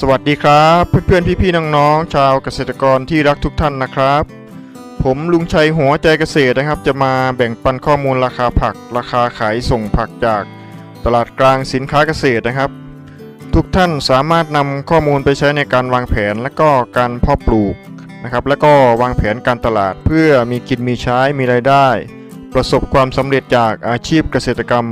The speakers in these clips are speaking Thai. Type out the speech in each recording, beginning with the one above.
สวัสดีครับเพื่อนๆพี่ๆน้องๆชาวเกษตรกรที่รักทุกท่านนะครับ ผมลุงชัยหัวใจเกษตรนะครับ จะมาแบ่งปันข้อมูลราคาผัก ราคาขายส่งผักจากตลาดกลางสินค้าเกษตรนะครับ ทุกท่านสามารถนำข้อมูลไปใช้ในการวางแผนและก็การเพาะปลูกนะครับ แล้วก็วางแผนการตลาดเพื่อมีกินมีใช้มีรายได้ ประสบความสำเร็จจากอาชีพเกษตรกรรม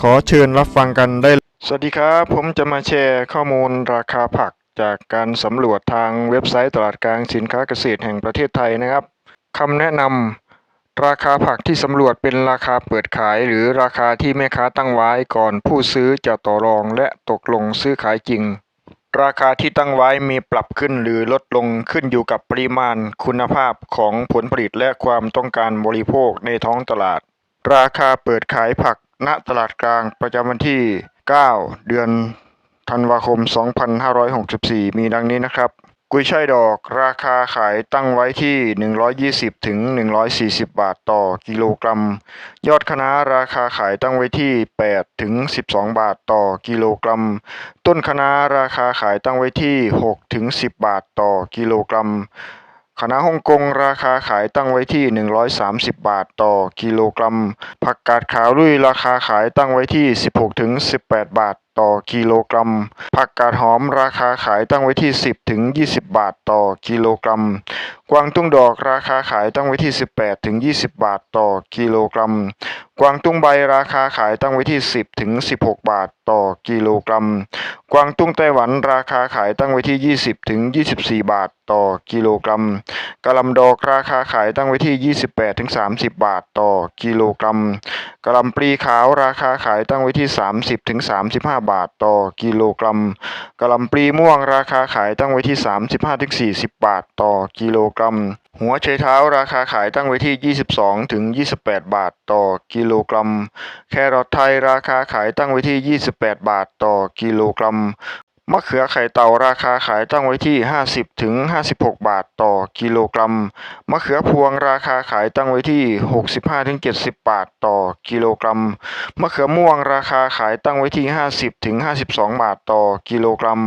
ขอเชิญรับฟังกันได้ สวัสดีครับ ผมจะมาแชร์ข้อมูลราคาผักจากการสำรวจทางเว็บไซต์ตลาดกลางสินค้าเกษตรแห่งประเทศไทยนะครับคำแนะนำราคาผักที่สำรวจเป็นราคาเปิดขาย หรือราคาที่แม่ค้าตั้งไว้ก่อนผู้ซื้อจะต่อรองและตกลงซื้อขายจริง ราคาที่ตั้งไว้มีปรับขึ้นหรือลดลงขึ้นอยู่กับปริมาณคุณภาพของผลผลิตและความต้องการบริโภคในท้องตลาด ราคาเปิดขายผักณตลาดกลางประจำวันที่ 9 เดือนธันวาคม 2564 มีดังนี้นะครับ กุยช่ายดอกราคาขายตั้งไว้ที่ 120ถึง140 บาทต่อกิโลกรัม ยอดคณะราคาขายตั้งไว้ที่8ถึง12 บาทต่อกิโลกรัม ต้นคณะราคาขายตั้งไว้ที่6ถึง10 บาทต่อกิโลกรัม คะน้าฮ่องกงราคาขายตั้งไว้ที่ 130 บาทต่อกิโลกรัม ผักกาดขาวลุยราคาขายตั้งไว้ที่ 16-18 บาทต่อกิโลกรัม ผักกาดหอมราคาขายตั้งไว้ที่ 10ถึง20 บาทต่อกิโลกรัม กวางตุ้งดอกราคาขายตั้งไว้ที่ 18ถึง20 บาทต่อกิโลกรัม กวางตุ้งใบราคาขายตั้งไว้ที่ 10ถึง16 บาทต่อกิโลกรัม กวางตุ้งไต้หวันราคาขายตั้งไว้ที่ 20ถึง24 บาทต่อกิโลกรัมกะหล่ำดอกราคาขายตั้งไว้ที่ 28ถึง30 บาทต่อกิโลกรัมกะหล่ำปลีขาวราคาขายตั้งไว้ที่ 30ถึง35บาทต่อกิโลกรัมกะหล่ำปลีม่วงราคาขายตั้งไว้ที่ 35ถึง40 บาทต่อกิโลกรัม หัวไชเท้าราคาขายตั้งไว้ที่ 22ถึง28 บาทต่อกิโลกรัม แครอทไทยราคาขายตั้งไว้ที่ 28 บาทต่อกิโลกรัม มะเขือไข่เต่าราคาขายตั้งไว้ที่ 50ถึง56 บาทต่อกิโลกรัม มะเขือพวงราคาขายตั้งไว้ที่ 65ถึง70 บาทต่อกิโลกรัม มะเขือม่วงราคาขายตั้งไว้ที่ 50ถึง52 บาทต่อกิโลกรัม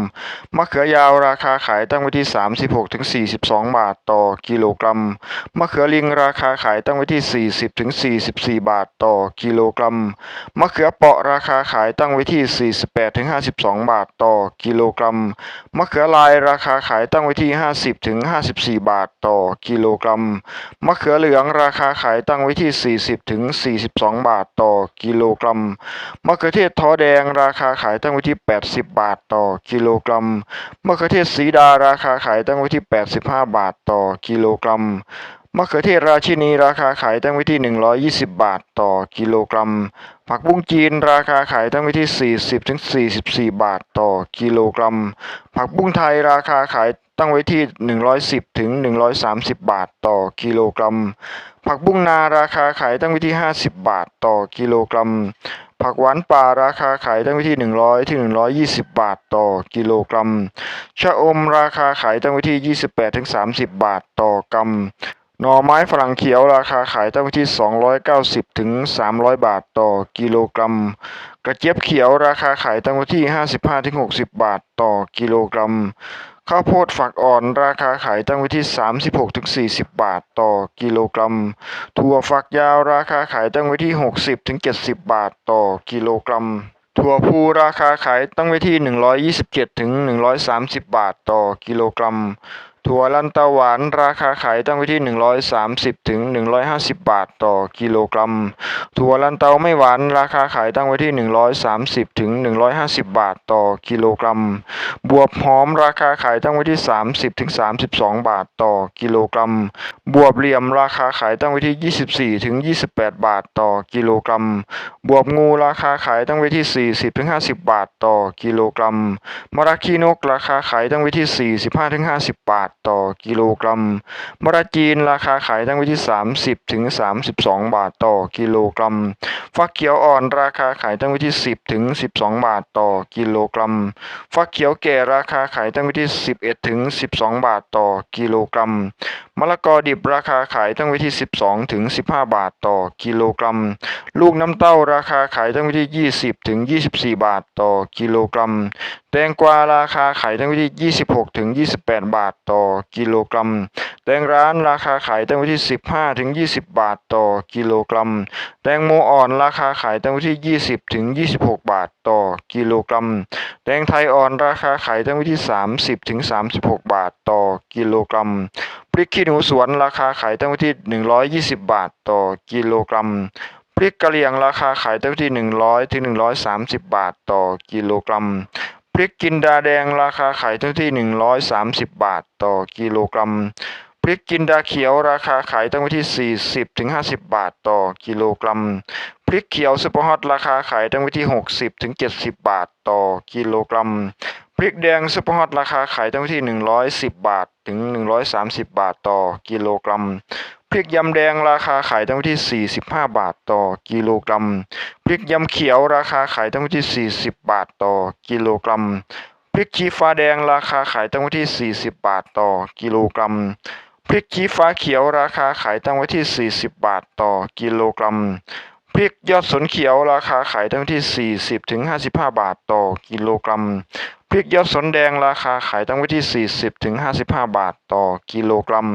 มะเขือยาวราคาขายตั้งไว้ที่ 36ถึง42 บาทต่อกิโลกรัม มะเขือลิงราคาขายตั้งไว้ที่ 40ถึง44 บาทต่อกิโลกรัม มะเขือเปาะราคาขายตั้งไว้ที่ 48ถึง52 บาทต่อกิโลกรัม มะเขือลายราคาขายตั้งไว้ที่ 50ถึง54 บาทต่อกิโลกรัม มะเขือเหลืองราคาขายตั้งไว้ที่ 40ถึง42 บาทต่อกิโลกรัม มะเขือเทศท้อแดงราคาขายตั้งไว้ที่ 80 บาทต่อกิโลกรัม มะเขือเทศสีดาราคาขายตั้งไว้ที่ 85 บาทต่อกิโลกรัม มะเขือเทศราชินีราคาขายตั้งไว้ที่ 120 บาทต่อกิโลกรัม ผักบุ้งจีนราคาขายตั้งไว้ที่ 40ถึง44 บาทต่อกิโลกรัม ผักบุ้งไทยราคาขายตั้งไว้ที่ 110ถึง130 บาทต่อกิโลกรัม ผักบุ้งนาราคาขายตั้งไว้ที่ 50 บาทต่อกิโลกรัม ผักหวานป่าราคาขายตั้งไว้ที่ 100ถึง120 บาทต่อกิโลกรัม ชะอมราคาขายตั้งไว้ที่ 28ถึง30 บาทต่อกรัม หน่อไม้ฝรั่งเขียวราคาขายตั้งไว้ที่ 290 ถึง 300 บาทต่อกิโลกรัม กระเจี๊ยบเขียวราคาขายตั้งไว้ที่ 55 ถึง 60 บาทต่อกิโลกรัม ข้าวโพดฝักอ่อนราคาขายตั้งไว้ที่ 36 ถึง 40 บาทต่อกิโลกรัม ถั่วฝักยาวราคาขายตั้งไว้ที่ 60 ถึง 70 บาทต่อกิโลกรัมถั่วพูราคาขายตั้งไว้ที่ 127 ถึง 130 บาทต่อกิโลกรัม ถั่วลันเตาหวานราคาขายตั้งไว้ที่ 130ถึง150 บาทต่อกิโลกรัม ถั่วลันเตาไม่หวานราคาขายตั้งไว้ที่ 130ถึง150 บาทต่อกิโลกรัม บวบหอมราคาขายตั้งไว้ที่ 30ถึง32 บาทต่อกิโลกรัม บวบเหลี่ยมราคาขายตั้งไว้ที่ 24ถึง28 บาทต่อกิโลกรัม บวบงูราคาขายตั้งไว้ที่ 40ถึง50 บาทต่อกิโลกรัมมะระขี้นกราคาขายตั้งไว้ที่ 45ถึง50 บาทต่อกิโลกรัมมะระจีนราคาขายตั้งไว้ที่ 30ถึง32 บาทต่อกิโลกรัม ฟักเขียวอ่อนราคาขายตั้งไว้ที่ 10ถึง12 บาทต่อกิโลกรัม ฟักเขียวแก่ราคาขายตั้งไว้ที่ 11ถึง12 บาทต่อกิโลกรัม มะละกอดิบราคาขายตั้งไว้ที่ 12 ถึง 15 บาทต่อกิโลกรัม ลูกน้ำเต้าราคาขายตั้งไว้ที่ 20 ถึง 24 บาทต่อกิโลกรัม แตงกวาราคาขายตั้งไว้ที่ 26 ถึง 28 บาทต่อกิโลกรัม แตงร้านราคาขายตั้งไว้ที่ 15 ถึง 20 บาทต่อกิโลกรัม แตงโมอ่อนราคาขายตั้งไว้ที่ 20 ถึง 26 บาท ต่อกิโลกรัมแตงไทยอ่อนราคาขายตั้งไว้ที่ 30ถึง36 บาทต่อกิโลกรัม พริกขี้หนูสวนราคาขายตั้งไว้ที่ 120 บาทต่อกิโลกรัม พริกกะเหรี่ยงราคาขายตั้งไว้ที่ 100ถึง130 บาทต่อกิโลกรัมพริกจินดาแดงราคาขายตั้งที่ 130 บาทต่อกิโลกรัม พริกจินดาเขียวราคาขายตั้งไว้ที่ 40ถึง50 บาทต่อกิโลกรัม พริกเขียวซุปเปอร์ฮอตราคาขายตั้งไว้ที่ 60ถึง70 บาทต่อกิโลกรัม พริกแดงซุปเปอร์ฮอตราคาขายตั้งไว้ที่ 110 บาทถึง 130 บาทต่อกิโลกรัม พริกยำแดงราคาขายตั้งไว้ที่ 45 บาทต่อกิโลกรัม พริกยำเขียวราคาขายตั้งไว้ที่ 40 บาทต่อกิโลกรัม พริกชี้ฟ้าแดงราคาขายตั้งไว้ที่ 40 บาทต่อกิโลกรัม พริกชี้ฟ้าเขียวราคาขายตั้งไว้ที่ 40 บาทต่อกิโลกรัม พริกยอดสนเขียวราคาขายตั้งที่ 40ถึง55 บาทต่อกิโลกรัม พริกยอดสนแดงราคาขายตั้งไว้ที่ 40ถึง55 บาทต่อกิโลกรัม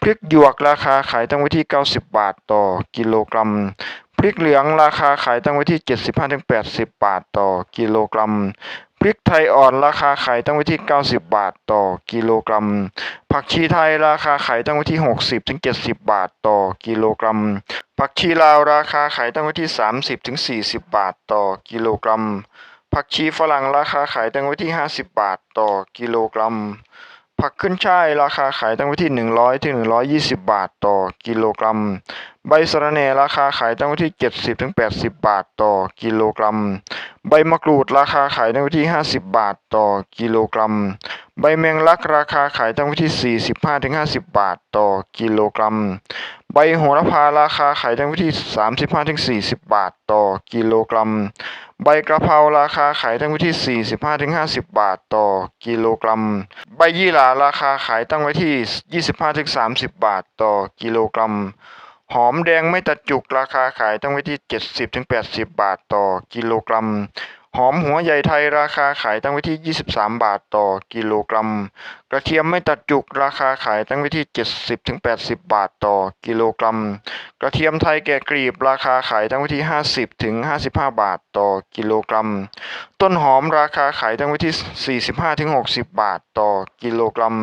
พริกหยวกราคาขายตั้งไว้ที่ 90 บาทต่อกิโลกรัม พริกเหลืองราคาขายตั้งไว้ที่ 75ถึง80 บาทต่อกิโลกรัม ริกไทยอ่อนราคาขายตั้งไว้ที่ 90 บาทต่อกิโลกรัม ผักชีไทยราคาขายตั้งไว้ที่ 60ถึง70 บาทต่อกิโลกรัม ผักชีลาวราคาขายตั้งไว้ที่ 30ถึง40 บาทต่อกิโลกรัม ผักชีฝรั่งราคาขายตั้งไว้ที่ 50 บาทต่อกิโลกรัม ผักขึ้นช่ายราคาขายตั้งไว้ที่ 100ถึง120 บาทต่อกิโลกรัม ใบสะระแหน่ราคาขายตั้งไว้ที่ 70ถึง80 บาทต่อกิโลกรัม ใบมะกรูดราคาขายตั้งไว้ที่ 50 บาทต่อกิโลกรัม ใบแมงลักราคาขายตั้งไว้ที่ 45ถึง50 บาทต่อกิโลกรัม ใบโหระพาราคาขายตั้งไว้ที่ 35ถึง40 บาทต่อกิโลกรัม ใบกระเพราราคาขายตั้งไว้ที่ 45ถึง50 บาทต่อกิโลกรัม ใบยี่หร่าราคาขายตั้งไว้ที่ 25ถึง30 บาทต่อกิโลกรัม หอมแดงไม่ตัดจุกราคาขายตั้งไว้ที่ 70ถึง80 บาทต่อกิโลกรัม หอมหัวใหญ่ไทยราคาขายตั้งไว้ที่ 23 บาทต่อกิโลกรัม กระเทียมไม่ตัดจุกราคาขายตั้งไว้ที่ 70ถึง80 บาทต่อกิโลกรัม กระเทียมไทยแกะกลีบราคาขายตั้งไว้ที่ 50ถึง55 บาทต่อกิโลกรัม ต้นหอมราคาขายตั้งไว้ที่ 45ถึง60 บาทต่อกิโลกรัม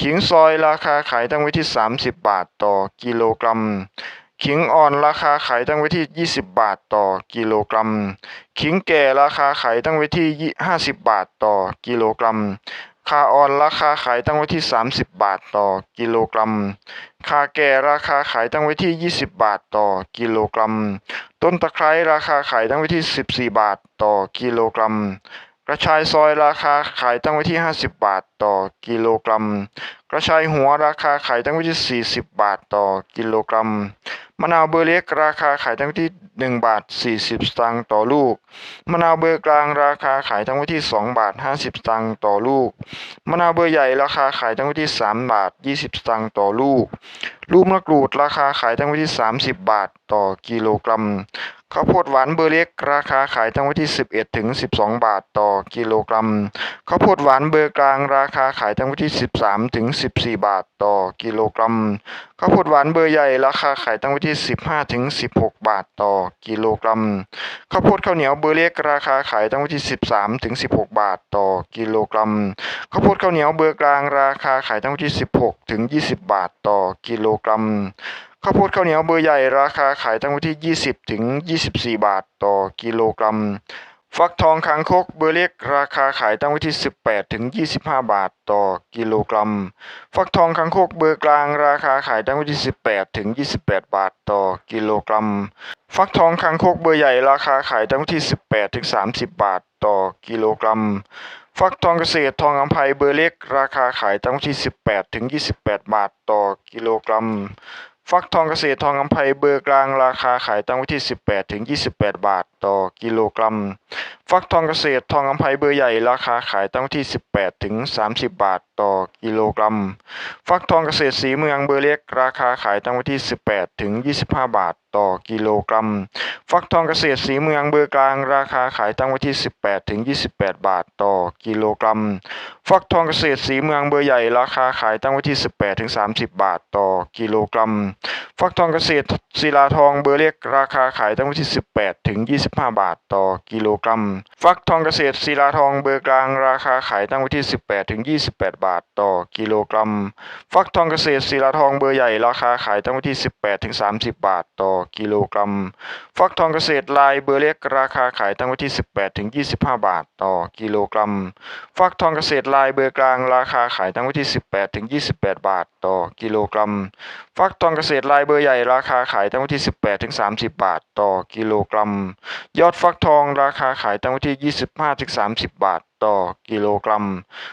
ขิงซอยราคาขายตั้งไว้ที่ 30 บาทต่อกิโลกรัม ขิงอ่อนราคาขายตั้งไว้ที่ 20 บาทต่อกิโลกรัม ขิงแก่ราคาขายตั้งไว้ที่ 50 บาทต่อกิโลกรัม คาอ่อนราคาขายตั้งไว้ที่ 30 บาทต่อกิโลกรัม คาแก่ราคาขายตั้งไว้ที่ 20 บาทต่อกิโลกรัม ต้นตะไคร้ราคาขายตั้งไว้ที่ 14 บาทต่อกิโลกรัม กระชายซอยราคาขายตั้งไว้ที่ 50 บาทต่อกิโลกรัม กระชายหัวราคาขายตั้งไว้ที่ 40 บาทต่อกิโลกรัม มะนาวเบอร์เล็กราคาขายตั้งไว้ที่ 1 บาท 40 สตางค์ต่อลูก มะนาวเบอร์กลางราคาขายตั้งไว้ที่ 2 บาท 50 สตางค์ต่อลูก มะนาวเบอร์ใหญ่ราคาขายตั้งไว้ที่ 3 บาท 20 สตางค์ต่อลูก ลูกมะกรูดราคาขายตั้งไว้ที่ 30 บาทต่อกิโลกรัม ข้าวโพดหวานเบอร์เล็ก ราคาขายตั้งไว้ที่ 11 ถึง 12 บาทต่อกิโลกรัม ข้าวโพดหวานเบอร์กลาง ราคาขายตั้งไว้ที่ 13 ถึง 14 บาทต่อกิโลกรัม ข้าวโพดหวานเบอร์ใหญ่ ราคาขายตั้งไว้ที่ 15 ถึง 16 บาทต่อกิโลกรัม ข้าวโพดข้าวเหนียวเบอร์เล็ก ราคาขายตั้งไว้ที่ 13 ถึง 16 บาทต่อกิโลกรัม ข้าวโพดข้าวเหนียวเบอร์กลาง ราคาขายตั้งไว้ที่ 16 ถึง 20 บาทต่อกิโลกรัม ข้าวโพดข้าวเหนียวเบอร์ใหญ่ราคาขายตั้งไว้ที่ 20 ถึง 24 บาทต่อกิโลกรัม ฟักทองคางคกเบอร์เล็กราคาขายตั้งไว้ที่ 18 ถึง 25 บาทต่อกิโลกรัม ฟักทองคางคกเบอร์กลางราคาขายตั้งไว้ที่ 18 ถึง 28 บาทต่อกิโลกรัม ฟักทองคางคกเบอร์ใหญ่ราคาขายตั้งไว้ที่ 18 ถึง 30 บาทต่อกิโลกรัมฟักทองเกษตรทองอัมภัยเบอร์เล็ก ราคาขายตั้งไว้ที่ 18 ถึง 28 บาทต่อกิโลกรัม ฟักทองเกษตรทองอำไพเบอร์กลางราคาขายตั้งไว้ที่ 18ถึง28 บาทต่อกิโลกรัม ฟักทองเกษตรทองอำไพเบอร์ใหญ่ราคาขายตั้งไว้ที่ 18ถึง30 บาทต่อกิโลกรัม ฟักทองเกษตรสีเมืองเบอร์เล็ก ราคาขายตั้งไว้ที่ 18 ถึง 25 บาทต่อกิโลกรัม ฟักทองเกษตรสีเมืองเบอร์กลาง ราคาขายตั้งไว้ที่ 18 ถึง 28 บาทต่อกิโลกรัม ฟักทองเกษตรสีเมืองเบอร์ใหญ่ ราคาขายตั้งไว้ที่ 18 ถึง 30 บาทต่อกิโลกรัม ฟักทองเกษตรศิลาทองเบอร์เล็ก ราคาขายตั้งไว้ที่ 18 ถึง 25 บาทต่อกิโลกรัม ฟักทองเกษตรศิลาทองเบอร์กลาง ราคาขายตั้งไว้ที่ 18 ถึง 28บาทต่อกิโลกรัม ฟักทองเกษตรศิลาทองเบอร์ใหญ่ราคาขายตั้งไว้ที่ 18ถึง30 บาทต่อกิโลกรัม ฟักทองเกษตรลายเบอร์เล็กราคาขายตั้งไว้ที่ 18ถึง25 บาทต่อกิโลกรัม ฟักทองเกษตรลายเบอร์กลางราคาขายตั้งไว้ที่ 18ถึง28 บาทต่อกิโลกรัม ฟักทองเกษตรลายเบอร์ใหญ่ราคาขายตั้งไว้ที่ 18ถึง30 บาทต่อกิโลกรัม ยอดฟักทองราคาขายตั้งไว้ที่ 25ถึง30 บาท ต่อกิโลกรัม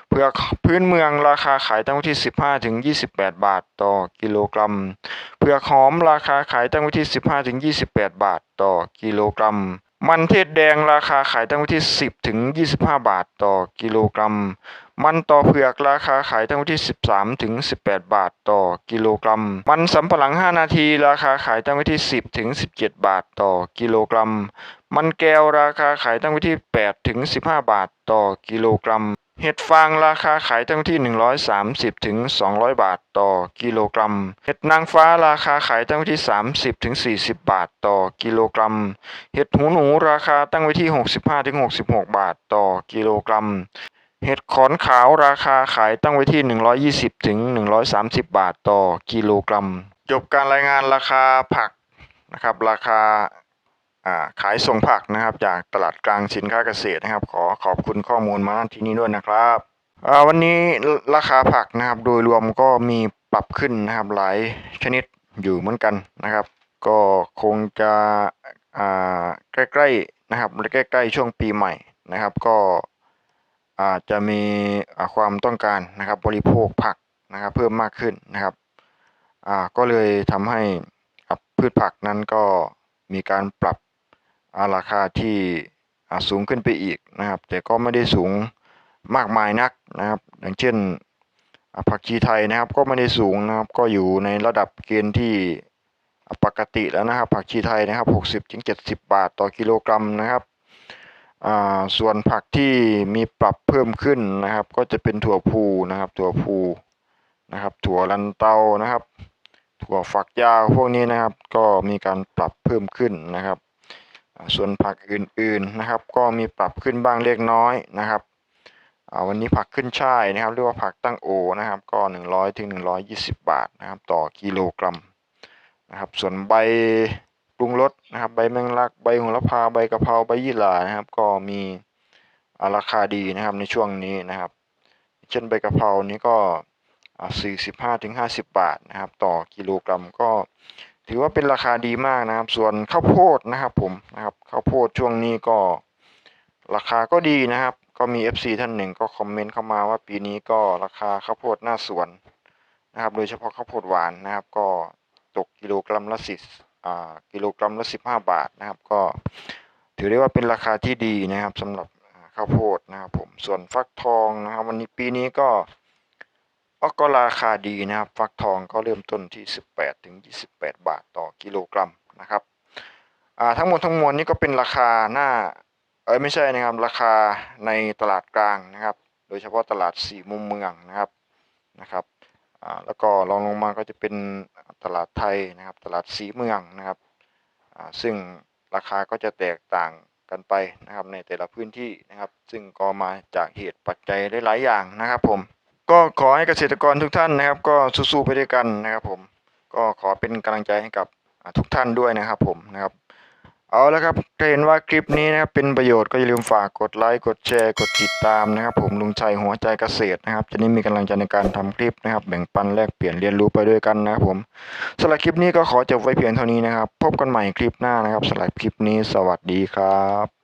เผือกพื้นเมืองราคาขายตั้งไว้ที่ 15ถึง28 บาทต่อกิโลกรัม เผือกหอมราคาขายตั้งไว้ที่ 15ถึง28 บาทต่อกิโลกรัม มันเทศแดงราคาขายตั้งไว้ที่ 10ถึง25 บาทต่อกิโลกรัม มันต่อเผือกราคาขายตั้งไว้ที่ 13 ถึง 18 บาทต่อกิโลกรัม มันสำปะหลัง 5 นาที ราคาขายตั้งไว้ที่ 10 ถึง 17 บาทต่อกิโลกรัม มันแก้วราคาขายตั้งไว้ที่ 8 ถึง 15 บาทต่อกิโลกรัม เห็ดฟางราคาขายตั้งที่ 130 ถึง 200 บาทต่อกิโลกรัม เห็ดนางฟ้าราคาขายตั้งที่ 30 ถึง 40 บาทต่อกิโลกรัม เห็ดหูหนูราคาตั้งไว้ที่ 65 ถึง 66 บาทต่อกิโลกรัม เห็ดขอนขาวราคาขายตั้งไว้ที่ 120ถึง130 บาทต่อกิโลกรัม จบการรายงานราคาผักนะครับ ราคาขายส่งผักนะครับ จากตลาดกลางสินค้าเกษตรนะครับ ขอขอบคุณข้อมูลมาที่นี้ด้วยนะครับวันนี้ราคาผักนะครับ โดยรวมก็มีปรับขึ้นนะครับหลายชนิดอยู่เหมือนกันนะครับ ก็คงจะใกล้ๆนะครับใกล้ๆช่วงปีใหม่นะครับ ก็ อาจจะมีความต้องการนะครับบริโภคผักนะครับเพิ่มมากขึ้นนะครับก็เลยทำให้พืชผักนั้นก็มีการปรับาราคาที่สูงขึ้นไปอีกนะครับ แต่ก็ไม่ได้สูงมากมายนักนะครับ อย่างเช่นผักชีไทยนะครับก็ไม่ได้สูงนะครับ ก็อยู่ในระดับเกณฑ์ที่ปกติแล้วนะครับ ผักชีไทยนะครับ 60ถึง70 บาทต่อกิโลกรัมนะครับ ส่วนผักที่มีปรับเพิ่มขึ้นนะครับ ก็จะเป็นถั่วพูนะครับ ถั่วพูนะครับ ถั่วลันเตานะครับ ถั่วฝักยาวพวกนี้นะครับ ก็มีการปรับเพิ่มขึ้นนะครับ ส่วนผักอื่นๆนะครับ ก็มีปรับขึ้นบ้างเล็กน้อยนะครับวันนี้ผักขึ้นช่ายนะครับเรียกว่าผักตั้งโอนะครับ ก็ 100ถึง120 บาทนะครับ ต่อกิโลกรัมนะครับ ส่วนใบ รุงรสนะครับใบแมงลักใบโหระพาใบกะเพราใบยี่หร่านะครับ ก็มีราคาดีนะครับในช่วงนี้นะครับ เช่นใบกะเพรานี้ก็อ่า45ถึง50 บาทนะครับ ต่อกิโลกรัมก็ถือว่าเป็นราคาดีมากนะครับ ส่วนข้าวโพดนะครับผมนะครับข้าวโพดช่วงนี้ก็ราคาก็ดีนะครับ ก็มี FC ท่านหนึ่งก็คอมเมนต์เข้ามาว่าปีนี้ก็ราคาข้าวโพดหน้าสวนนะครับ โดยเฉพาะข้าวโพดหวานนะครับ ก็ตกกิโลกรัมละสิ กิโลกรัมละ 15 บาทนะครับ ก็ถือได้ว่าเป็นราคาที่ดีนะครับสำหรับข้าวโพดนะครับผมส่วนฟักทองนะครับ วันนี้ปีนี้ก็ก็ก็ราคาดีนะครับ ฟักทองก็เริ่มต้นที่ 18ถึง28 บาทต่อกิโลกรัมนะครับทั้งหมดทั้งมวลนี้ก็เป็นราคาหน้าเอ้ยไม่ใช่นะครับ ราคาในตลาดกลางนะครับ โดยเฉพาะตลาดสี่มุมเมืองนะครับนะครับแล้วก็รองลงมาก็จะเป็น ตลาดไทยนะครับ ตลาดสีเมืองนะครับ ซึ่งราคาก็จะแตกต่างกันไปนะครับในแต่ละพื้นที่นะครับ ซึ่งก็มาจากเหตุปัจจัยหลาย ๆ อย่างนะครับผม ก็ขอให้เกษตรกรทุกท่านนะครับ ก็สู้ๆไปด้วยกันนะครับผม ก็ขอเป็นกำลังใจให้กับทุกท่านด้วยนะครับผมนะครับ เอาละครับถ้าเห็นว่าคลิปนี้นะครับเป็นประโยชน์ก็อย่าลืมฝากกดไลค์กดแชร์กดติดตามนะครับ ผมลุงชัยหัวใจเกษตรนะครับ จะได้มีกำลังใจในการทำคลิปนะครับ แบ่งปันแลกเปลี่ยนเรียนรู้ไปด้วยกันนะครับผมสำหรับคลิปนี้ก็ขอจบไว้เพียงเท่านี้นะครับ พบกันใหม่คลิปหน้านะครับสำหรับคลิปนี้สวัสดีครับ